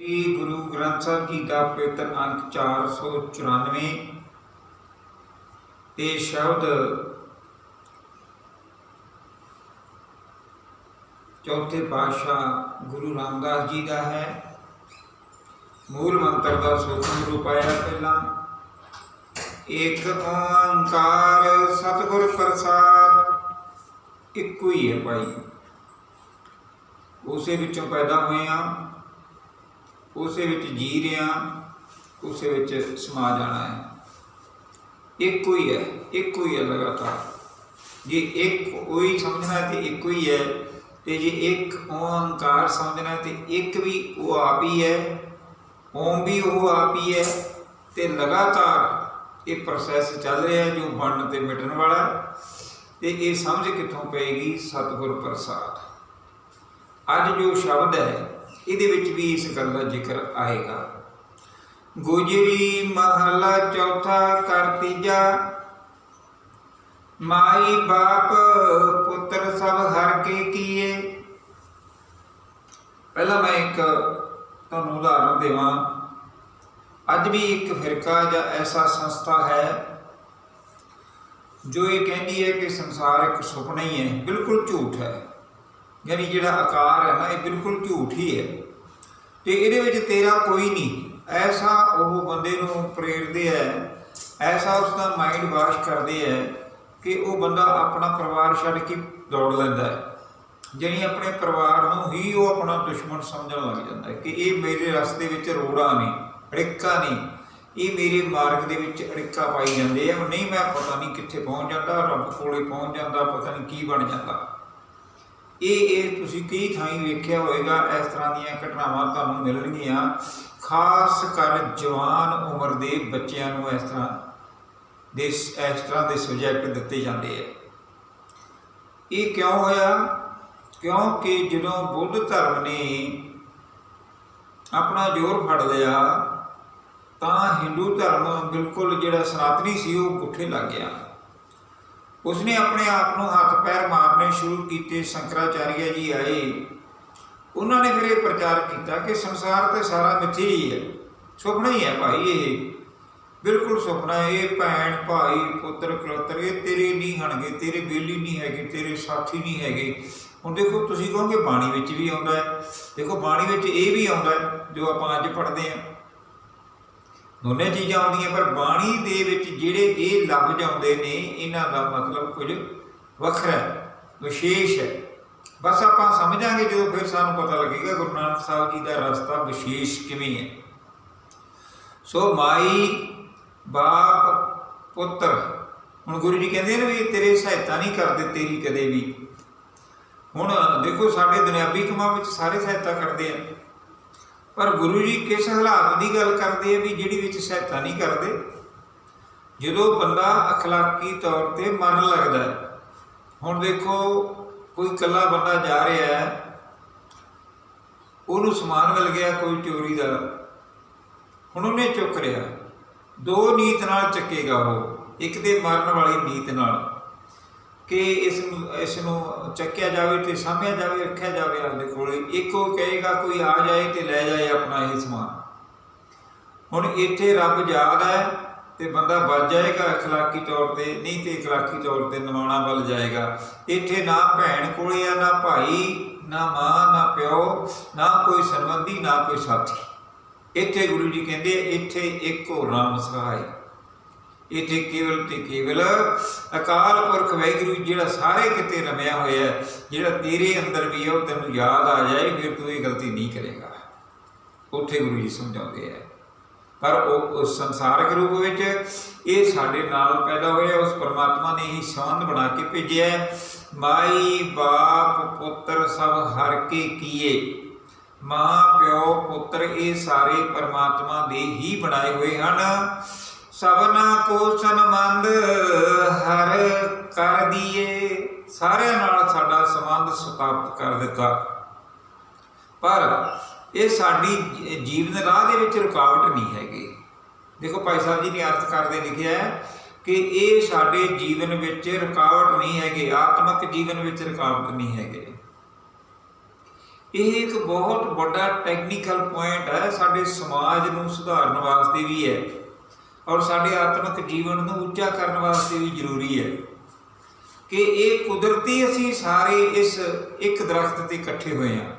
ਸ੍ਰੀ ਗੁਰੂ ਗ੍ਰੰਥ ਸਾਹਿਬ ਜੀ ਦਾ ਪਵਿੱਤਰ ਅੰਕ 494 ਇਹ ਸ਼ਬਦ ਚੌਥੇ ਪਾਤਸ਼ਾਹ ਗੁਰੂ ਰਾਮਦਾਸ ਜੀ ਦਾ ਹੈ। ਮੂਲ ਮੰਤਰ ਦਾ ਸੂਖਮ ਰੂਪ ਆਇਆ ਪਹਿਲਾਂ। ਏਕ ਓੰਕਾਰ ਸਤਿਗੁਰ ਪ੍ਰਸਾਦ, ਇੱਕੋ ਹੀ ਹੈ ਭਾਈ। ਉਸੇ ਵਿੱਚੋਂ ਪੈਦਾ ਹੋਏ ਆ ਉਸੇ ਵਿੱਚ ਜੀ ਰਿਹਾ, ਉਸੇ ਵਿੱਚ ਸਮਾ ਜਾਣਾ ਹੈ। ਇੱਕੋ ਹੀ ਹੈ, ਇੱਕੋ ਹੀ ਹੈ ਲਗਾਤਾਰ। ਜੇ ਇੱਕ ਉਹੀ ਸਮਝਣਾ ਹੈ ਤੇ ਇੱਕੋ ਹੀ ਹੈ, ਤੇ ਜੇ ਇੱਕ ਓੰਕਾਰ ਸਮਝਣਾ ਹੈ ਤੇ ਇੱਕ ਵੀ ਉਹ ਆਪ ਹੀ ਹੈ, ਓਮ ਵੀ ਉਹ ਆਪ ਹੀ ਹੈ, ਤੇ ਲਗਾਤਾਰ ਇਹ ਪ੍ਰੋਸੈਸ ਚੱਲ ਰਿਹਾ ਜੋ ਬਣਨ ਤੇ ਮਿਟਣ ਵਾਲਾ ਹੈ, ਤੇ ਇਹ ਸਮਝ ਕਿੱਥੋਂ ਪਏਗੀ? ਸਤਿਗੁਰ ਪ੍ਰਸਾਦ। ਅੱਜ ਜੋ ਸ਼ਬਦ ਹੈ ਇਹਦੇ ਵਿੱਚ ਵੀ ਇਸ ਗੱਲ ਦਾ ਜ਼ਿਕਰ ਆਏਗਾ। ਗੁਜਰੀ ਮਹਲਾ ਚੌਥਾ ਕਰ ਤੀਜਾ, ਮਾਈ ਬਾਪ ਪੁੱਤਰ ਸਭ ਹਰ ਕੇ ਕੀਏ। ਪਹਿਲਾਂ ਮੈਂ ਇੱਕ ਤੁਹਾਨੂੰ ਉਦਾਹਰਨ ਦੇਵਾਂ। ਅੱਜ ਵੀ ਇੱਕ ਫਿਰਕਾ ਜਾਂ ਐਸਾ ਸੰਸਥਾ ਹੈ, ਜੋ ਇਹ ਕਹਿੰਦੀ ਹੈ ਕਿ ਸੰਸਾਰ ਇੱਕ ਸੁਪਨਾ ਹੀ ਹੈ, ਬਿਲਕੁਲ ਝੂਠ ਹੈ। ਯਾਨੀ ਜਿਹੜਾ ਆਕਾਰ ਹੈ ਨਾ, ਇਹ ਬਿਲਕੁਲ ਝੂਠ ਹੀ ਹੈ। ਤੇ ਇਹਦੇ ਵਿੱਚ ਤੇਰਾ ਕੋਈ ਨਹੀਂ। ਐਸਾ ਉਹ ਬੰਦੇ ਨੂੰ ਪ੍ਰੇਰਦੇ ਹੈ, ਐਸਾ ਉਸ ਦਾ ਮਾਈਂਡ ਵਾਸ਼ ਕਰਦੇ ਹੈ ਕਿ ਉਹ ਬੰਦਾ ਆਪਣਾ ਪਰਿਵਾਰ ਛੱਡ ਕੇ ਦੌੜ ਲੈਂਦਾ ਹੈ। ਜਾਣੀ ਆਪਣੇ ਪਰਿਵਾਰ ਨੂੰ ਹੀ ਉਹ ਆਪਣਾ ਦੁਸ਼ਮਣ ਸਮਝਣ ਲੱਗ ਜਾਂਦਾ ਹੈ ਕਿ ਇਹ ਮੇਰੇ ਰਸਤੇ ਵਿੱਚ ਰੋੜਾ ਨਹੀਂ ਅੜਿੱਕਾ ਨਹੀਂ ਇਹ ਮੇਰੇ ਮਾਰਗ ਦੇ ਵਿੱਚ ਅੜਿੱਕਾ ਪਾਈ ਜਾਂਦੇ ਆ। ਨਹੀਂ, ਮੈਂ ਪਤਾ ਨਹੀਂ ਕਿੱਥੇ ਪਹੁੰਚ ਜਾਂਦਾ, ਰੱਬ ਕੋਲੇ ਪਹੁੰਚ ਜਾਂਦਾ, ਪਤਾ ਨਹੀਂ ਕੀ ਬਣ ਜਾਂਦਾ। ਇਹ ਇਹ ਤੁਸੀਂ ਕਈ ਥਾਈਂ ਵੇਖਿਆ ਹੋਵੇਗਾ, ਇਸ ਤਰ੍ਹਾਂ ਦੀਆਂ ਘਟਨਾਵਾਂ ਤੁਹਾਨੂੰ ਮਿਲਣਗੀਆਂ। ਖਾਸ ਕਰ ਜਵਾਨ ਉਮਰ ਦੇ ਬੱਚਿਆਂ ਨੂੰ ਇਸ ਤਰ੍ਹਾਂ ਦੇ, ਇਸ ਤਰ੍ਹਾਂ ਦੇ ਸਬਜੈਕਟ ਦਿੱਤੇ ਜਾਂਦੇ ਆ। ਇਹ ਕਿਉਂ ਹੋਇਆ? ਕਿਉਂਕਿ ਜਦੋਂ ਬੁੱਧ ਧਰਮ ਨੇ ਆਪਣਾ ਜ਼ੋਰ ਫੜ ਲਿਆ, ਤਾਂ ਹਿੰਦੂ ਧਰਮ ਬਿਲਕੁਲ ਜਿਹੜਾ ਸਨਾਤਨੀ ਸੀ, ਉਹ ਪੁੱਠੇ ਲੱਗ ਗਿਆ। ਉਸਨੇ ਆਪਣੇ ਆਪ ਨੂੰ ਹੱਥ ਪੈਰ ਮਾਰਨੇ ਸ਼ੁਰੂ ਕੀਤੇ, ਸ਼ੰਕਰਾਚਾਰੀਆ ਜੀ ਆਏ। ਉਹਨਾਂ ਨੇ ਫਿਰ ਇਹ ਪ੍ਰਚਾਰ ਕੀਤਾ ਕਿ ਸੰਸਾਰ ਤੇ ਸਾਰਾ ਮਿੱਥੀ ਹੀ ਹੈ। ਸੁਪਨਾ ਹੀ ਹੈ ਭਾਈ ਇਹ। ਬਿਲਕੁਲ ਸੁਪਨਾ ਇਹ ਭੈਣ, ਭਾਈ, ਪੁੱਤਰ, ਕਲਤਰ, ਇਹ ਤੇਰੇ ਨਹੀਂ ਹਣਗੇ, ਤੇਰੇ ਬੇਲੀ ਨਹੀਂ ਹੈਗੇ, ਤੇਰੇ ਸਾਥੀ ਨਹੀਂ ਹੈਗੇ। ਹੁਣ ਦੇਖੋ, ਤੁਸੀਂ ਕਹੋਗੇ ਬਾਣੀ ਵਿੱਚ ਵੀ ਆਉਂਦਾ ਹੈ। ਦੇਖੋ, ਬਾਣੀ ਵਿੱਚ ਇਹ ਵੀ ਆਉਂਦਾ ਜੋ ਆਪਾਂ ਅੱਜ ਪੜ੍ਹਦੇ ਹਾਂ। ਦੋਨੇ ਚੀਜ਼ਾਂ ਆਉਂਦੀਆਂ, ਪਰ ਬਾਣੀ ਦੇ ਵਿੱਚ ਜਿਹੜੇ ਇਹ ਲੱਭ ਜਾਂਦੇ ਨੇ, ਇਹਨਾਂ ਦਾ ਮਤਲਬ ਕੁਝ ਵੱਖਰਾ ਵਿਸ਼ੇਸ਼ ਹੈ। ਬਸ ਆਪਾਂ ਸਮਝਾਂਗੇ ਜਦੋਂ ਫਿਰ ਸਾਨੂੰ ਪਤਾ ਲੱਗੇਗਾ ਗੁਰੂ ਨਾਨਕ ਸਾਹਿਬ ਜੀ ਦਾ ਰਸਤਾ ਵਿਸ਼ੇਸ਼ ਕਿਵੇਂ ਹੈ। ਸੋ ਮਾਈ ਬਾਪ ਪੁੱਤਰ, ਹੁਣ ਗੁਰੂ ਜੀ ਕਹਿੰਦੇ ਨੇ ਵੀ ਤੇਰੇ ਸਹਾਇਤਾ ਨਹੀਂ ਕਰਦੇ, ਤੇਰੀ ਕਦੇ ਵੀ। ਹੁਣ ਦੇਖੋ ਸਾਡੇ ਦੁਨਿਆਵੀ ਕਮਾਂ ਵਿੱਚ ਸਾਰੇ ਸਹਾਇਤਾ ਕਰਦੇ ਆ। ਪਰ ਗੁਰੂ ਜੀ ਕਿਸ ਹਾਲਾਤ ਦੀ ਗੱਲ ਕਰਦੇ ਆ ਵੀ ਜਿਹੜੀ ਵਿੱਚ ਸਹਾਇਤਾ ਨਹੀਂ ਕਰਦੇ ਜਦੋਂ ਬੰਦਾ اخلاقی ਤੌਰ ਤੇ ਮਨ ਲੱਗਦਾ ਹੈ ਹੁਣ ਦੇਖੋ ਕੋਈ ਇਕੱਲਾ ਬੰਦਾ ਜਾ ਰਿਹਾ ਹੈ ਉਹਨੂੰ ਸਮਾਨ ਮਿਲ ਗਿਆ ਕੋਈ ਚੋਰੀ ਦਾ ਹੁਣ ਉਹਨੇ ਚੁੱਕ ਰਿਹਾ ਦੋ ਨੀਤ ਨਾਲ ਚੱਕੇਗਾ ਉਹ ਇੱਕ ਤੇ ਮਾਰਨ ਵਾਲੀ ਨੀਤ ਨਾਲ ਕਿ ਇਸ ਨੂੰ ਇਸ ਨੂੰ ਚੱਕਿਆ ਜਾਵੇ ਤੇ ਸਾਂਭਿਆ ਜਾਵੇ ਰੱਖਿਆ ਜਾਵੇ ਆਪਦੇ ਕੋਲੇ ਇੱਕ ਉਹ ਕਹੇਗਾ ਕੋਈ ਆ ਜਾਏ ਤੇ ਲੈ ਜਾਏ ਆਪਣਾ ਇਹ ਸਮਾਨ ਹੁਣ ਇੱਥੇ ਰੱਬ ਯਾਦ ਹੈ ਤੇ ਬੰਦਾ ਬਚ ਜਾਏਗਾ اخلاقی ਤੌਰ ਤੇ ਨਹੀਂ ਤੇ اخلاقی ਤੌਰ ਤੇ ਨਿਮਾਣਾ ਵੱਲ ਜਾਏਗਾ ਇੱਥੇ ਨਾ ਭੈਣ ਕੋਲੇ ਆ ਨਾ ਭਾਈ ਨਾ ਮਾਂ ਨਾ ਪਿਓ ਨਾ ਕੋਈ ਸੰਬੰਧੀ ਨਾ ਕੋਈ ਸਾਥੀ ਇੱਥੇ ਗੁਰੂ ਜੀ ਕਹਿੰਦੇ ਇੱਥੇ ਇੱਕੋ ਰਾਮ ਸਹਾਇ ਇੱਥੇ ਕੇਵਲ ਤੇ ਕੇਵਲ ਅਕਾਲ ਪੁਰਖ ਵੈਗੁਰੂ ਜਿਹੜਾ ਸਾਰੇ ਕਿਤੇ ਰਮਿਆ ਹੋਇਆ ਜਿਹੜਾ ਤੇਰੇ ਅੰਦਰ ਵੀ ਹੈ ਉਹ ਤੈਨੂੰ ਯਾਦ ਆ ਜਾਏ, ਫਿਰ ਤੂੰ ਇਹ ਗਲਤੀ ਨਹੀਂ ਕਰੇਗਾ। ਉੱਥੇ ਗੁਰੂ ਜੀ ਸਮਝਾਉਂਦੇ ਆ। ਪਰ ਉਹ ਉਸ ਸੰਸਾਰਕ ਰੂਪ ਵਿੱਚ ਇਹ ਸਾਡੇ ਨਾਲ ਪੈਦਾ ਹੋਇਆ, ਉਸ ਪਰਮਾਤਮਾ ਨੇ ਹੀ ਸੰਬੰਧ ਬਣਾ ਕੇ ਭੇਜਿਆ ਮਾਈ ਬਾਪ ਪੁੱਤਰ ਸਭ ਹਰ ਕੇ ਕੀਏ। ਮਾਂ ਪਿਓ ਪੁੱਤਰ ਇਹ ਸਾਰੇ ਪਰਮਾਤਮਾ ਦੇ ਹੀ ਬਣਾਏ ਹੋਏ ਹਨ। ਸਭਨਾ ਕੋ ਸੰਬੰਧ ਹਰ ਕਰ ਦੀਏ। ਸਾਰਿਆਂ ਨਾਲ ਸਾਡਾ ਸੰਬੰਧ ਸਥਾਪਿਤ ਕਰ ਦਿੱਤਾ। ਪਰ ਇਹ ਸਾਡੀ ਜੀਵਨ ਰਾਹ ਦੇ ਵਿੱਚ ਰੁਕਾਵਟ ਨਹੀਂ ਹੈਗੀ। ਦੇਖੋ, ਭਾਈ ਸਾਹਿਬ ਜੀ ਨੇ ਅਰਥ ਕਰਦੇ ਲਿਖਿਆ ਹੈ ਕਿ ਇਹ ਸਾਡੇ ਜੀਵਨ ਵਿੱਚ ਰੁਕਾਵਟ ਨਹੀਂ ਹੈਗੇ, ਆਤਮਿਕ ਜੀਵਨ ਵਿੱਚ ਰੁਕਾਵਟ ਨਹੀਂ ਹੈਗੇ। ਇਹ ਇੱਕ ਬਹੁਤ ਵੱਡਾ ਟੈਕਨੀਕਲ ਪੁਆਇੰਟ ਹੈ, ਸਾਡੇ ਸਮਾਜ ਨੂੰ ਸੁਧਾਰਨ ਵਾਸਤੇ ਵੀ ਹੈ। ਔਰ ਸਾਡੇ ਆਤਮਿਕ ਜੀਵਨ ਨੂੰ ਉੱਚਾ ਕਰਨ ਵਾਸਤੇ ਵੀ ਜ਼ਰੂਰੀ ਹੈ ਕਿ ਇਹ ਕੁਦਰਤੀ ਅਸੀਂ ਸਾਰੇ ਇਸ ਇੱਕ ਦਰਖਤ ਤੇ ਇਕੱਠੇ ਹੋਏ ਹਾਂ।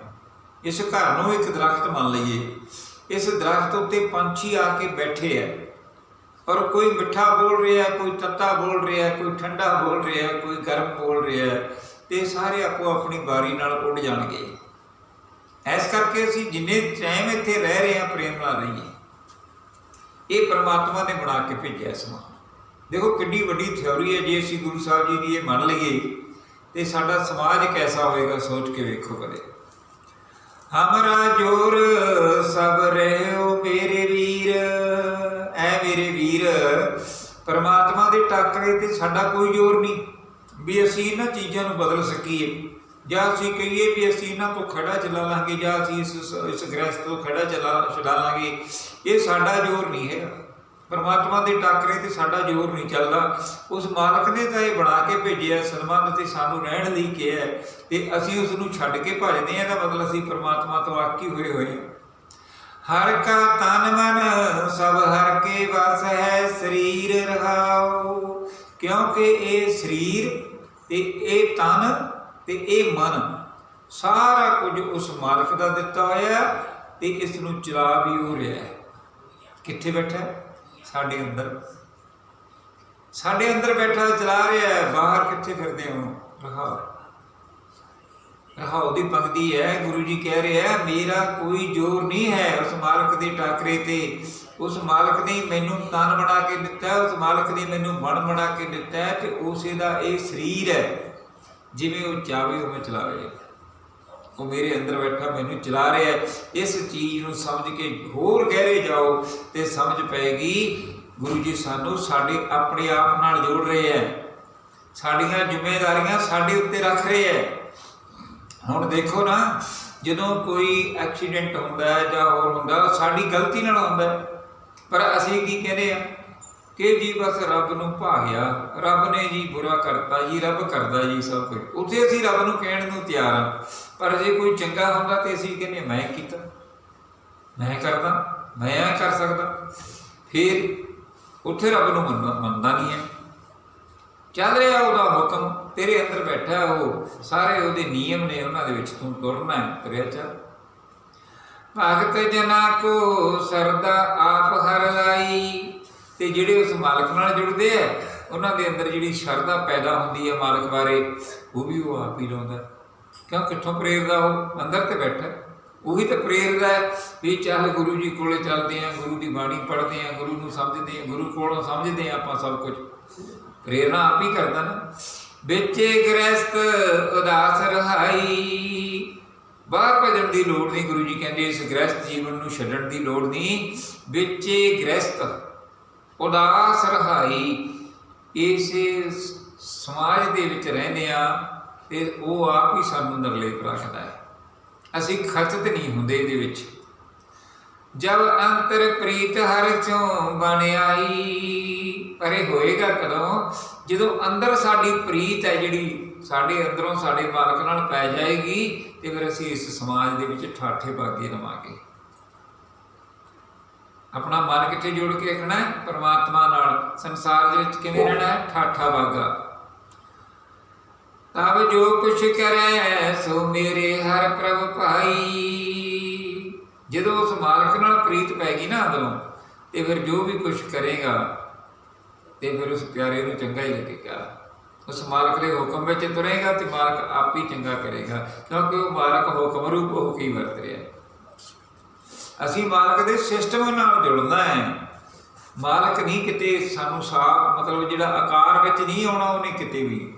ਇਸ ਘਰ ਨੂੰ ਇੱਕ ਦਰਖਤ ਮੰਨ ਲਈਏ। ਇਸ ਦਰਖਤ ਉੱਤੇ ਪੰਛੀ ਆ ਕੇ ਬੈਠੇ ਆ ਔਰ ਕੋਈ ਮਿੱਠਾ ਬੋਲ ਰਿਹਾ ਕੋਈ ਤੱਤਾ ਬੋਲ ਰਿਹਾ ਕੋਈ ਠੰਡਾ ਬੋਲ ਰਿਹਾ ਕੋਈ ਗਰਮ ਬੋਲ ਰਿਹਾ ਤੇ ਸਾਰੇ ਆਪੋ ਆਪਣੀ ਬਾਰੀ ਨਾਲ ਉੱਡ ਜਾਣਗੇ। ਇਸ ਕਰਕੇ ਅਸੀਂ ਜਿੰਨੇ ਟਾਈਮ ਇੱਥੇ ਰਹਿ ਰਹੇ ਹਾਂ, ਪ੍ਰੇਮ ਨਾਲ ਰਹੀਏ। ਇਹ ਪਰਮਾਤਮਾ ਨੇ ਬਣਾ ਕੇ ਭੇਜਿਆ ਸਮਾਂ ਦੇਖੋ ਕਿੰਨੀ ਵੱਡੀ ਥਿਉਰੀ ਹੈ, ਜੇ ਅਸੀਂ ਗੁਰੂ ਸਾਹਿਬ ਜੀ ਦੀ ਇਹ ਮੰਨ ਲਈਏ, ਤੇ ਸਾਡਾ ਸਮਾਜ ਕੈਸਾ ਹੋਏਗਾ ਸੋਚ ਕੇ ਵੇਖੋ ਕਦੇ। ਹਮਰਾ ਜੋਰ ਸਭ ਰਹਿਓ ਮੇਰੇ ਵੀਰ, ਐ ਮੇਰੇ ਵੀਰ, ਪਰਮਾਤਮਾ ਦੇ ਟਾਕਰੇ ਤੇ ਸਾਡਾ ਕੋਈ ਜ਼ੋਰ ਨਹੀਂ, ਵੀ ਅਸੀਂ ਇਹਨਾਂ ਚੀਜ਼ਾਂ ਨੂੰ ਬਦਲ ਸਕੀਏ। ਜਾਂ ਅਸੀਂ ਕਹੀਏ ਵੀ ਅਸੀਂ ਇਹਨਾਂ ਤੋਂ ਖੜਾ ਚਲਾ ਲਾਂਗੇ ਜਾਂ ਅਸੀਂ ਇਸ ਇਸ ਗ੍ਰਸਤ ਤੋਂ ਖੜਾ ਚਲਾ ਛਡਾ ਲਾਂਗੇ, ਇਹ ਸਾਡਾ ਜ਼ੋਰ ਨਹੀਂ ਹੈਗਾ। ਪਰਮਾਤਮਾ ਦੇ ਟਾਕਰੇ ਤੇ ਸਾਡਾ ਜ਼ੋਰ ਨਹੀਂ ਚੱਲਦਾ। ਉਸ ਮਾਲਕ ਨੇ ਤਾਂ ਇਹ ਬਣਾ ਕੇ ਭੇਜਿਆ, ਸਨਮਾਨ ਤੇ ਸਾਨੂੰ ਰਹਿਣ ਲਈ ਕਿਹਾ ਹੈ ਤੇ ਅਸੀਂ ਉਸ ਨੂੰ ਛੱਡ ਕੇ ਭੱਜਦੇ ਹਾਂ ਤਾਂ ਮਤਲਬ ਅਸੀਂ ਪਰਮਾਤਮਾ ਤੋਂ ਆਕੀ ਹੋਏ ਹੋਏ ਹਾਂ। ਹਰ ਕਾ ਤਨ ਮਨ, ਸਭ ਹਰ ਕੇ ਵਸ ਹੈ, ਸਰੀਰ ਰਹਾਉ। ਕਿਉਂਕਿ ਇਹ ਸਰੀਰ ਤੇ ਇਹ ਤਨ ਤੇ ਇਹ ਮਨ ਸਾਰਾ ਕੁਝ ਉਸ ਮਾਲਕ ਦਾ ਦਿੱਤਾ ਹੋਇਆ ਹੈ ਤੇ ਇਸ ਨੂੰ ਚਲਾ ਵੀ ਹੋ ਰਿਹਾ ਹੈ। ਕਿੱਥੇ ਬੈਠਾ ਸਾਡੇ ਅੰਦਰ। ਸਾਡੇ ਅੰਦਰ ਬੈਠਾ ਚਲਾ ਰਿਹਾ ਹੈ। ਬਾਹਰ ਕਿੱਥੇ ਫਿਰਦੇ ਹੋ? ਰਹਾਉ। ਰਹਾਉ ਦੀ ਪੰਕਤੀ ਹੈ, ਗੁਰੂ ਜੀ ਕਹਿ ਰਿਹਾ ਮੇਰਾ ਕੋਈ ਜ਼ੋਰ ਨਹੀਂ ਹੈ ਉਸ ਮਾਲਕ ਦੇ ਟਾਕਰੇ ਤੇ। ਉਸ ਮਾਲਕ ਨੇ ਮੈਨੂੰ ਤਨ ਬਣਾ ਕੇ ਦਿੱਤਾ ਉਸ ਮਾਲਕ ਨੇ ਮੈਨੂੰ ਮਨ ਬਣਾ ਕੇ ਦਿੱਤਾ ਹੈ ਤੇ ਉਸੇ ਦਾ ਇਹ ਸਰੀਰ ਹੈ। ਜਿਵੇਂ ਉਹ ਚਾਵੇ ਉਵੇਂ ਚਲਾਵੇ। ਉਹ ਮੇਰੇ ਅੰਦਰ ਬੈਠਾ, ਮੈਨੂੰ ਚਲਾ ਰਿਹਾ ਹੈ। ਇਸ ਚੀਜ਼ ਨੂੰ ਸਮਝ ਕੇ ਹੋਰ ਗਹਿਰੇ ਜਾਓ ਤੇ ਸਮਝ ਪਏਗੀ ਗੁਰੂ ਜੀ ਸਾਨੂੰ ਸਾਡੇ ਆਪਣੇ ਆਪ ਨਾਲ ਜੋੜ ਰਹੇ ਹੈ। ਸਾਡੀਆਂ ਜ਼ਿੰਮੇਵਾਰੀਆਂ ਸਾਡੇ ਉੱਤੇ ਰੱਖ ਰਹੇ ਹੈ। ਹੁਣ ਦੇਖੋ ਨਾ, ਜਦੋਂ ਕੋਈ ਐਕਸੀਡੈਂਟ ਹੁੰਦਾ ਹੈ ਜਾਂ ਹੋਰ ਹੁੰਦਾ, ਉਹ ਸਾਡੀ ਗਲਤੀ ਨਾਲ ਹੁੰਦਾ ਪਰ ਅਸੀਂ ਕੀ ਕਹਿੰਦੇ ਆ ਕਿ ਜੀ ਬਸ ਰੱਬ ਨੂੰ ਭਾਗਿਆ, ਰੱਬ ਨੇ ਜੀ ਬੁਰਾ ਕਰਤਾ ਜੀ, ਰੱਬ ਕਰਦਾ ਜੀ ਸਭ ਕੁਝ। ਉੱਥੇ ਅਸੀਂ ਰੱਬ ਨੂੰ ਕਹਿਣ ਨੂੰ ਤਿਆਰ ਆ ਪਰ ਜੇ ਕੋਈ ਚੰਗਾ ਹੁੰਦਾ ਤੇ ਅਸੀਂ ਕਹਿੰਦੇ ਮੈਂ ਕੀਤਾ। ਮੈਂ ਕਰਦਾ, ਮੈਂ ਇਹ ਕਰ ਸਕਦਾ। ਫਿਰ ਉੱਥੇ ਰੱਬ ਨੂੰ ਮੰਨਦਾ ਮੰਨਦਾ ਨਹੀਂ ਹੈ। ਚੱਲ ਰਿਹਾ ਉਹਦਾ ਹੁਕਮ, ਤੇਰੇ ਅੰਦਰ ਬੈਠਾ ਉਹ, ਸਾਰੇ ਉਹਦੇ ਨਿਯਮ ਨੇ ਉਹਨਾਂ ਦੇ ਵਿੱਚ ਤੂੰ ਤੁਰਨਾ ਹੈ, ਤੁਰਿਆ ਚੱਲ। ਭਗਤ ਜਨਾ ਕੋ ਸਰਦਾ ਆਪ ਹਰ ਲਾਈ ਤੇ ਜਿਹੜੇ ਉਸ ਮਾਲਕ ਨਾਲ ਜੁੜਦੇ ਆ, ਉਹਨਾਂ ਦੇ ਅੰਦਰ ਜਿਹੜੀ ਸ਼ਰਧਾ ਪੈਦਾ ਹੁੰਦੀ ਹੈ ਮਾਲਕ ਬਾਰੇ, ਉਹ ਵੀ ਉਹ ਆਪ ਹੀ ਲਾਉਂਦਾ। ਕਿਉਂ? ਕਿੱਥੋਂ ਪ੍ਰੇਰਦਾ ਉਹ? ਅੰਦਰ ਤੇ ਬੈਠਾ। ਉਹੀ ਤਾਂ ਪ੍ਰੇਰਦਾ ਵੀ ਚੱਲ ਗੁਰੂ ਜੀ ਕੋਲੇ ਚੱਲਦੇ ਆ, ਗੁਰੂ ਦੀ ਬਾਣੀ ਪੜ੍ਹਦੇ ਆ, ਗੁਰੂ ਨੂੰ ਸਮਝਦੇ ਆ, ਗੁਰੂ ਕੋਲੋਂ ਸਮਝਦੇ ਆ ਆਪਾਂ ਸਭ ਕੁਝ। ਪ੍ਰੇਰਣਾ ਆਪ ਹੀ ਕਰਦਾ ਨਾ। ਵਿੱਚੇ ਗ੍ਰਸਤ ਉਦਾਸ ਰਹਾਈ। ਬਾਹਰ ਭਜਣ ਦੀ ਲੋੜ ਨਹੀਂ, ਗੁਰੂ ਜੀ ਕਹਿੰਦੇ, ਇਸ ਗ੍ਰਸਤ ਜੀਵਨ ਨੂੰ ਛੱਡਣ ਦੀ ਲੋੜ ਨਹੀਂ। ਵਿੱਚੇ ਗ੍ਰਸਤ ਉਦਾਸ ਰਹਾਈ, ਇਸੇ ਸਮਾਜ ਦੇ ਵਿੱਚ ਰਹਿੰਦੇ ਆ ਤੇ ਉਹ ਆਪ ਹੀ ਸਾਨੂੰ ਨਿਰਲੇਪ ਰੱਖਦਾ ਹੈ। ਅਸੀਂ ਖਚਤ ਨਹੀਂ ਹੁੰਦੇ ਇਹਦੇ ਵਿੱਚ। ਜਬ ਅੰਤਰ ਪ੍ਰੀਤ ਹਰ ਚੋਂ ਬਣ ਆਈ ਪਰ ਇਹ ਹੋਏਗਾ ਕਦੋਂ? ਜਦੋਂ ਅੰਦਰ ਸਾਡੀ ਪ੍ਰੀਤ ਹੈ ਜਿਹੜੀ, ਸਾਡੇ ਅੰਦਰੋਂ ਸਾਡੇ ਮਾਲਕ ਨਾਲ ਪੈ ਜਾਏਗੀ ਤੇ ਫਿਰ ਅਸੀਂ ਇਸ ਸਮਾਜ ਦੇ ਵਿੱਚ ਠਾਠੇ ਬਾਗੇ ਰਵਾਂਗੇ। ਆਪਣਾ ਮਨ ਕਿੱਥੇ ਜੋੜ ਕੇ ਰੱਖਣਾ ਹੈ? ਪਰਮਾਤਮਾ ਨਾਲ। ਸੰਸਾਰ ਦੇ ਵਿੱਚ ਕਿਵੇਂ ਰਹਿਣਾ ਹੈ? ਠਾਠਾ ਬਾਗਾ ਤਬ ਜੋ ਕੁਛ ਕਰੈ, ਸੋ ਮੇਰੇ ਹਰ ਪ੍ਰਭ ਭਾਈ। ਜਦੋਂ ਉਸ ਮਾਲਕ ਨਾਲ ਪ੍ਰੀਤ ਪੈ ਗਈ ਨਾ ਅੰਦਰੋਂ, ਤੇ ਫਿਰ ਜੋ ਵੀ ਕੁਛ ਕਰੇਗਾ, ਤੇ ਫਿਰ ਉਸ ਪਿਆਰੇ ਨੂੰ ਚੰਗਾ ਹੀ ਲੱਗੇਗਾ। ਉਸ ਮਾਲਕ ਦੇ ਹੁਕਮ ਵਿੱਚ ਤੁਰੇਗਾ ਤੇ ਮਾਲਕ ਆਪ ਹੀ ਚੰਗਾ ਕਰੇਗਾ, ਕਿਉਂਕਿ ਉਹ ਮਾਲਕ ਹੁਕਮ ਰੂਪ ਹੋ ਕੇ ਹੀ ਵਰਤ ਰਿਹਾ ਹੈ। ਅਸੀਂ ਮਾਲਕ ਦੇ ਸਿਸਟਮ ਨਾਲ ਜੁੜਨਾ ਹੈ। ਮਾਲਕ ਨਹੀਂ ਕਿਤੇ ਸਾਨੂੰ ਸਾਫ਼, ਮਤਲਬ ਜਿਹੜਾ ਆਕਾਰ ਵਿੱਚ ਨਹੀਂ ਆਉਣਾ ਉਹਨੇ ਕਿਤੇ ਵੀ।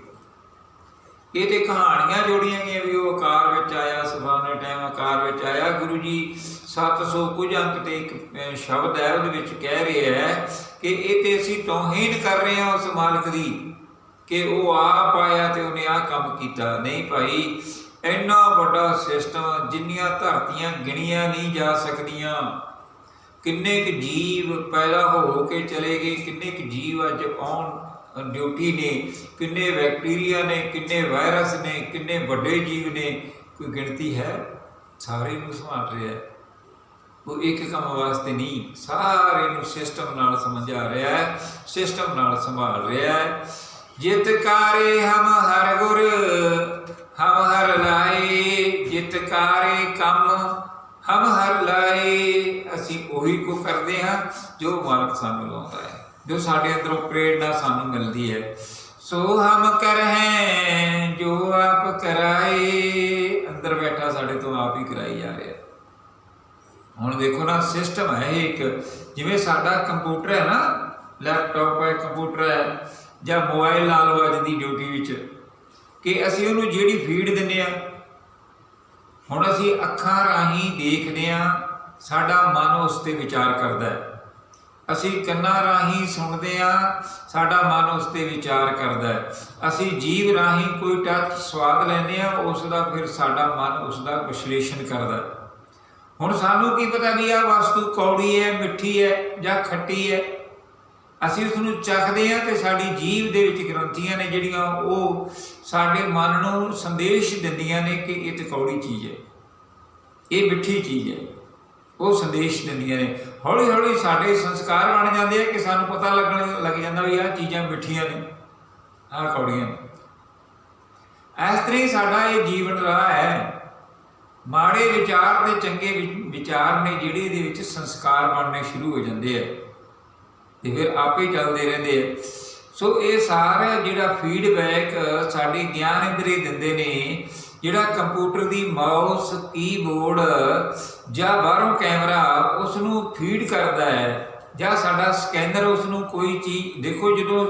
ਇਹ ਤੇ ਕਹਾਣੀਆਂ ਜੋੜੀਆਂ ਗਈਆਂ ਵੀ ਉਹ ਆਕਾਰ ਵਿੱਚ ਆਇਆ ਸੁਬਾਨੇ ਟਾਈਮ ਆਕਾਰ ਵਿੱਚ ਆਇਆ। ਗੁਰੂ ਜੀ 700 ਕੁਝ ਅੰਕ ਤੇ ਇੱਕ ਸ਼ਬਦ ਹੈ, ਉਹਦੇ ਵਿੱਚ ਕਹਿ ਰਿਹਾ ਹੈ ਕਿ ਇਹ ਤੇ ਅਸੀਂ ਤੋਹੀਨ ਕਰ ਰਹੇ ਹਾਂ ਉਸ ਮਾਲਕ ਦੀ ਕਿ ਉਹ ਆਪ ਆਇਆ ਤੇ ਉਹਨੇ ਆਹ ਕੰਮ ਕੀਤਾ। ਨਹੀਂ ਭਾਈ ਇੰਨਾ ਵੱਡਾ ਸਿਸਟਮ ਜਿੰਨੀਆਂ ਧਰਤੀਆਂ ਗਿਣੀਆਂ ਨਹੀਂ ਜਾ ਸਕਦੀਆਂ। ਕਿੰਨੇ ਕੁ ਜੀਵ ਪੈਦਾ ਹੋ ਕੇ ਚਲੇ ਗਏ, ਕਿੰਨੇ ਕੁ ਜੀਵ ਅੱਜ ਆਉਣ ਡਿਊਟੀ ਨੇ, ਕਿੰਨੇ ਬੈਕਟੀਰੀਆ ਨੇ, ਕਿੰਨੇ ਵਾਇਰਸ ਨੇ, ਕਿੰਨੇ ਵੱਡੇ ਜੀਵ ਨੇ, ਕੋਈ ਗਿਣਤੀ ਹੈ? ਸਾਰੇ ਨੂੰ ਸੰਭਾਲ ਰਿਹਾ ਹੈ। ਉਹ ਇੱਕ ਕੰਮ ਵਾਸਤੇ ਨਹੀਂ, ਸਾਰੇ ਨੂੰ ਸਿਸਟਮ ਨਾਲ ਸਮਝਾ ਰਿਹਾ ਹੈ, ਸਿਸਟਮ ਨਾਲ ਸੰਭਾਲ ਰਿਹਾ ਹੈ। ਜਿਤ ਕਾਰੇ ਹਮ ਹਰ ਗੁਰ ਹਮ ਹਰ ਲਾਏ ਅਸੀਂ ਉਹੀ ਕੋ ਕਰਦੇ ਹਾਂ ਜੋ ਮਾਲਕ ਸਾਨੂੰ ਲਾਉਂਦਾ ਹੈ, ਜੋ ਸਾਡੇ ਅੰਦਰੋਂ ਪ੍ਰੇਰਣਾ ਸਾਨੂੰ ਮਿਲਦੀ ਹੈ। ਸੋ ਹਮ ਕਰ ਹੈ ਜੋ ਆਪ ਕਰਾਏ, ਅੰਦਰ ਬੈਠਾ ਸਾਡੇ ਤੋਂ ਆਪ ਹੀ ਕਰਾਈ ਜਾ ਰਿਹਾ। ਹੁਣ ਦੇਖੋ ਨਾ ਸਿਸਟਮ ਹੈ ਇਹ ਇੱਕ, ਜਿਵੇਂ ਸਾਡਾ ਕੰਪਿਊਟਰ ਹੈ ਨਾ ਲੈਪਟਾਪ ਹੈ ਕੰਪਿਊਟਰ ਹੈ, ਜਾਂ ਮੋਬਾਈਲ ਨਾਲ ਲਓ ਅੱਜ ਦੀ ਡਿਊਟੀ ਵਿੱਚ, ਕਿ ਅਸੀਂ ਉਹਨੂੰ ਜਿਹੜੀ ਫੀਡ ਦਿੰਨੇ ਆ ਹੁਣ ਅਸੀਂ ਅੱਖਾਂ ਰਾਹੀਂ ਦੇਖਦੇ ਹਾਂ, ਸਾਡਾ ਮਨ ਉਸ ਤੇ ਵਿਚਾਰ ਕਰਦਾ ਹੈ। ਅਸੀਂ ਕੰਨਾਂ ਰਾਹੀਂ ਸੁਣਦੇ ਆ ਸਾਡਾ ਮਨ ਉਸ ਤੇ ਵਿਚਾਰ ਕਰਦਾ ਹੈ। ਅਸੀਂ ਜੀਵ ਰਾਹੀਂ ਕੋਈ ਟੱਚ ਸਵਾਦ ਲੈਂਦੇ ਆ ਉਸ ਦਾ ਫਿਰ ਸਾਡਾ ਮਨ ਉਸ ਦਾ ਵਿਸ਼ਲੇਸ਼ਣ ਕਰਦਾ ਹੈ। ਹੁਣ ਸਾਨੂੰ ਕੀ ਪਤਾ ਵੀ ਆ ਵਸਤੂ ਕੌੜੀ ਹੈ, ਮਿੱਠੀ ਹੈ ਜਾਂ ਖੱਟੀ ਹੈ? ਅਸੀਂ ਉਸ ਨੂੰ ਚੱਖਦੇ ਹਾਂ ਤੇ ਸਾਡੀ ਜੀਵ ਦੇ ਵਿੱਚ ਗ੍ਰੰਥੀਆਂ ਨੇ ਜਿਹੜੀਆਂ ਉਹ ਸਾਡੇ ਮਨ ਨੂੰ ਸੰਦੇਸ਼ ਦਿੰਦੀਆਂ ਨੇ ਕਿ ਇਹ ਤੇ ਕੌੜੀ ਚੀਜ਼ ਹੈ। ਇਹ ਮਿੱਠੀ ਚੀਜ਼ ਹੈ। ਉਹ ਸੰਦੇਸ਼ ਦਿੰਦੀਆਂ ਨੇ। ਹੌਲੀ ਹੌਲੀ ਸਾਡੇ ਸੰਸਕਾਰ ਬਣ ਜਾਂਦੇ ਆ ਕਿ ਸਾਨੂੰ ਪਤਾ ਲੱਗਣ ਲੱਗ ਜਾਂਦਾ ਵੀ ਆਹ ਚੀਜ਼ਾਂ ਮਿੱਠੀਆਂ ਨੇ, ਆਹ ਕੌੜੀਆਂ ਇਸ ਤਰ੍ਹਾਂ ਹੀ ਸਾਡਾ ਇਹ ਜੀਵਨ ਰਾਹ ਹੈ। ਮਾੜੇ ਵਿਚਾਰ ਤੇ ਚੰਗੇ ਵਿਚਾਰ ਨੇ ਜਿਹੜੇ ਇਹਦੇ ਵਿੱਚ ਸੰਸਕਾਰ ਬਣਨੇ ਸ਼ੁਰੂ ਹੋ ਜਾਂਦੇ ਆ। ਤੇ ਫਿਰ ਆਪੇ ਚੱਲਦੇ ਰਹਿੰਦੇ ਆ। ਸੋ ਇਹ ਸਾਰਾ ਜਿਹੜਾ ਫੀਡਬੈਕ ਸਾਡੇ ਗਿਆਨ ਇੰਦਰੀ ਦਿੰਦੇ ਨੇ, ਜਿਹੜਾ ਕੰਪਿਊਟਰ ਦੀ ਮਾਊਸ ਕੀਬੋਰਡ ਜਾਂ ਬਾਹਰੋਂ ਕੈਮਰਾ ਉਸ ਨੂੰ ਫੀਡ ਕਰਦਾ ਹੈ ਜਾਂ ਸਾਡਾ ਸਕੈਨਰ ਉਸ ਨੂੰ ਕੋਈ ਚੀਜ਼, ਦੇਖੋ ਜਦੋਂ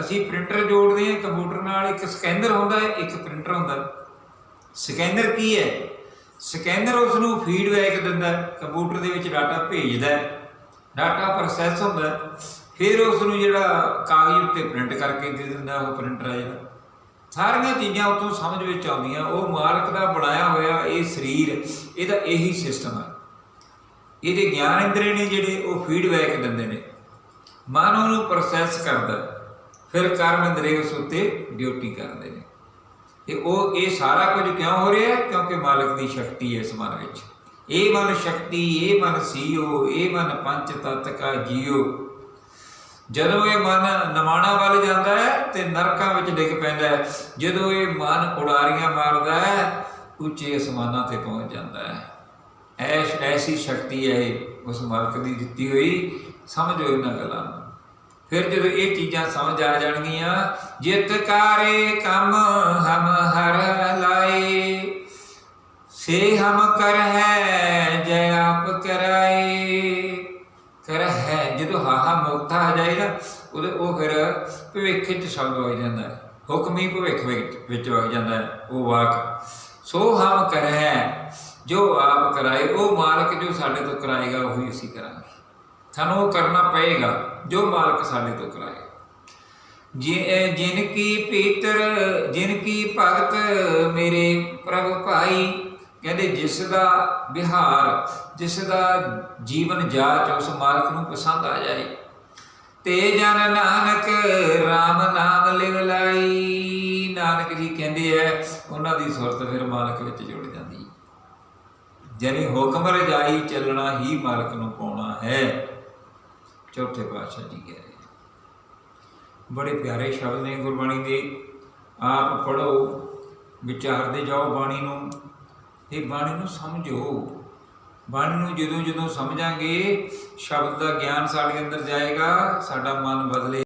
ਅਸੀਂ ਪ੍ਰਿੰਟਰ ਜੋੜਦੇ ਹਾਂ ਕੰਪਿਊਟਰ ਨਾਲ ਇੱਕ ਸਕੈਨਰ ਹੁੰਦਾ ਹੈ, ਇੱਕ ਪ੍ਰਿੰਟਰ ਹੁੰਦਾ ਸਕੈਨਰ ਕੀ ਹੈ? ਸਕੈਨਰ ਉਸ ਨੂੰ ਫੀਡਬੈਕ ਦਿੰਦਾ ਕੰਪਿਊਟਰ ਦੇ ਵਿੱਚ ਡਾਟਾ ਭੇਜਦਾ ਹੈ। ਡਾਟਾ ਪ੍ਰੋਸੈਸ ਹੁੰਦਾ ਫਿਰ ਉਸ ਨੂੰ ਜਿਹੜਾ ਕਾਗਜ਼ ਉੱਤੇ ਪ੍ਰਿੰਟ ਕਰਕੇ ਦੇ ਦਿੰਦਾ, ਉਹ ਪ੍ਰਿੰਟਰ ਆ ਜਿਹੜਾ। ਸਾਰੀਆਂ ਚੀਜ਼ਾਂ ਉਤੋਂ ਸਮਝ ਵਿੱਚ ਆਉਂਦੀਆਂ, ਉਹ ਮਾਲਕ ਦਾ ਬਣਾਇਆ ਹੋਇਆ ਇਹ ਸਰੀਰ, ਇਹਦਾ ਇਹੀ ਸਿਸਟਮ ਹੈ ਇਹਦੇ ਗਿਆਨ ਇੰਦਰੀ ਨੇ ਜਿਹੜੇ, ਉਹ ਫੀਡਬੈਕ ਦਿੰਦੇ ਨੇ। ਮਨ ਉਹਨੂੰ ਪ੍ਰੋਸੈਸ ਕਰਦਾ, ਫਿਰ ਕਰਮ ਇੰਦਰੀ ਉਸ ਉੱਤੇ ਡਿਊਟੀ ਕਰਦੇ ਨੇ। ਤੇ ਉਹ, ਇਹ ਸਾਰਾ ਕੁਝ ਕਿਉਂ ਹੋ ਰਿਹਾ ਕਿਉਂਕਿ ਮਾਲਕ ਦੀ ਸ਼ਕਤੀ ਹੈ ਇਸ ਮਨ ਵਿੱਚ। ਇਹ ਮਨ ਸ਼ਕਤੀ ਇਹ ਮਨ ਸੀਓ ਇਹ ਮਨ ਪੰਚ ਤਤ ਕਾ ਜੀਓ। ਜਦੋਂ ਇਹ ਮਨ ਨਮਾਣਾ ਵੱਲ ਜਾਂਦਾ ਹੈ ਤੇ ਨਰਕਾਂ ਵਿੱਚ ਡਿੱਗ ਪੈਂਦਾ ਹੈ। ਜਦੋਂ ਇਹ ਮਨ ਉਡਾਰੀਆਂ ਮਾਰਦਾ ਹੈ, ਉੱਚੇ ਅਸਮਾਨਾਂ ਤੇ ਪਹੁੰਚ ਜਾਂਦਾ ਹੈ। ਐਸ਼, ਐਸੀ ਸ਼ਕਤੀ ਹੈ ਇਹ, ਉਸ ਮਾਲਕ ਦੀ ਦਿੱਤੀ ਹੋਈ। ਸਮਝੋ ਇਹਨਾਂ ਗੱਲਾਂ ਨੂੰ। ਫਿਰ ਜਦੋਂ ਇਹ ਚੀਜ਼ਾਂ ਸਮਝ ਆ ਜਾਣਗੀਆਂ ਜਿਤ ਕਾਰੇ ਕੰਮ ਹਮ ਹਰ ਲਾਏ। ਸੇ ਹਮ ਕਰ ਹੈ, ਜੈ ਆਪ ਕਰਾਏ। ਕਰ ਹੈ, ਜਦੋਂ ਹਾਹਾ ਮੁਕਤਾ ਆ ਜਾਏ ਨਾ ਉਹਦੇ ਉਹ ਫਿਰ ਭਵਿੱਖ ਚ ਸ਼ਬਦ ਹੋ ਜਾਂਦਾ ਹੈ। ਹੁਕਮੀ ਭਵਿੱਖ ਵਿੱਚ ਵਗ ਜਾਂਦਾ ਹੈ, ਉਹ ਵਾਕ। ਸੋ ਹਮ ਕਰ ਹੈ, ਜੋ ਆਪ ਕਰਾਏ, ਉਹ ਮਾਲਕ ਜੋ ਸਾਡੇ ਤੋਂ ਕਰਾਏਗਾ, ਉਹੀ ਅਸੀਂ ਕਰਾਂਗੇ। ਸਾਨੂੰ ਉਹ ਕਰਨਾ ਪਏਗਾ, ਜੋ ਮਾਲਕ ਸਾਡੇ ਤੋਂ ਕਰਾਏਗਾ। ਜਿ- ਜਿਨ ਕੀ ਪੀਤਰ, ਜਿਨ ਕੀ ਭਗਤ ਮੇਰੇ ਪ੍ਰਭ ਭਾਈ ਕਹਿੰਦੇ ਜਿਸ ਦਾ ਵਿਹਾਰ, ਜਿਸ ਦਾ ਜੀਵਨ ਜਾਚ ਉਸ ਮਾਲਕ ਨੂੰ ਪਸੰਦ ਆ ਜਾਏ। ਤੇ ਜਨ ਨਾਨਕ RAM ਨਾਮ ਲਿਵ ਲਾਈ। ਨਾਨਕ ਜੀ ਕਹਿੰਦੇ ਐ, ਉਹਨਾਂ ਦੀ ਸੁਰਤ ਫਿਰ ਮਾਲਕ ਵਿੱਚ ਜੁੜ ਜਾਂਦੀ। ਹੈ ਜਾਨੀ ਹੁਕਮ ਰਜਾਈ ਚੱਲਣਾ ਹੀ ਮਾਲਕ ਨੂੰ ਪਾਉਣਾ ਹੈ। ਚੌਥੇ ਪਾਤਸ਼ਾਹ ਜੀ ਕਹਿ ਰਹੇ ਬੜੇ ਪਿਆਰੇ ਸ਼ਬਦ ਨੇ ਗੁਰਬਾਣੀ ਦੇ। ਆਪ ਪੜੋ ਵਿਚਾਰਦੇ ਜਾਓ ਬਾਣੀ ਨੂੰ। ਇਹ ਬਾਣੀ ਨੂੰ ਸਮਝੋ। ਬਾਣੀ ਨੂੰ ਜਦੋਂ ਜਦੋਂ ਸਮਝਾਂਗੇ, ਸ਼ਬਦ ਦਾ ਗਿਆਨ ਸਾਡੇ ਅੰਦਰ ਜਾਏਗਾ, ਸਾਡਾ ਮਨ ਬਦਲੇ।